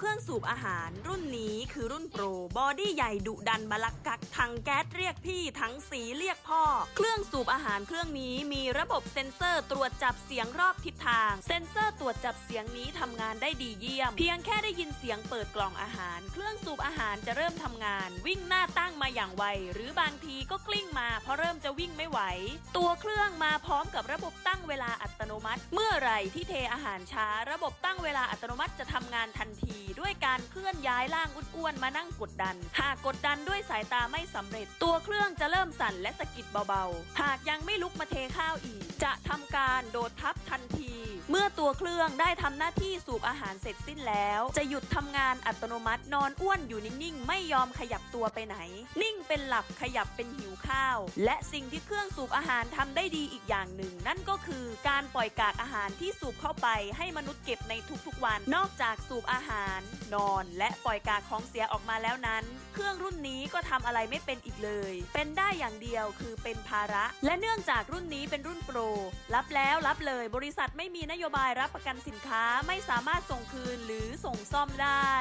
เครื่องสูบอาหาร รุ่นนี้คือรุ่นโปร บอดี้ใหญ่ดุดันบลักกักถังแก๊สเรียกพี่ถังสีเรียกพ่อ เครื่อง สูบอาหารเครื่องนี้มีระบบเซ็นเซอร์ตรวจจับเสียงรอบทิศทาง เซ็นเซอร์ตรวจจับเสียงนี้ทำงานได้ดีเยี่ยม เพียงแค่ได้ยินเสียงเปิดกล่องอาหาร เครื่องสูบอาหารจะเริ่มทำงาน วิ่งหน้าตั้งมาอย่างไว หรือบางทีก็กลิ้งมาเพราะเริ่มจะวิ่งไม่ไหว ตัวเครื่องมาพร้อมกับระบบตั้งเวลาอัตโนมัติ เมื่อไหร่ที่เทอาหารช้า ระบบตั้งเวลาอัตโนมัติจะทำงานทันที ด้วยการเคลื่อนย้ายล่างอ้วนๆมานั่งกดดัน หากกดดันด้วยสายตาไม่สำเร็จ ตัวเครื่องจะเริ่มสั่นและสะกิดเบาๆหากยังไม่ลุกมาเทข้าวอีก จะทำการโดดทับทันทีเมื่อ ตัวเครื่องได้ทำหน้าที่สูบอาหารเสร็จสิ้นแล้ว จะหยุดทำงานอัตโนมัตินอนอ้วนอยู่นิ่งๆ ไม่ยอมขยับตัวไปไหน นิ่งเป็นหลับขยับเป็นหิวข้าว และสิ่งที่เครื่องสูบอาหารทำได้ดีอีกอย่างหนึ่ง นั่นก็คือการปล่อยกากอาหารที่สูบเข้าไปให้มนุษย์เก็บในทุกๆวัน นอกจากสูบอาหาร นอนและปล่อยกากของเสียออกมาแล้วนั้น เครื่องรุ่นนี้ก็ทำอะไรไม่เป็นอีกเลย เป็นได้อย่างเดียวคือเป็นภาระ และเนื่องจากรุ่นนี้เป็นรุ่นโปรรับแล้วรับเลย บริษัทไม่มีนโยบายรับประกันสินค้าไม่สามารถส่งคืนหรือส่งซ่อมได้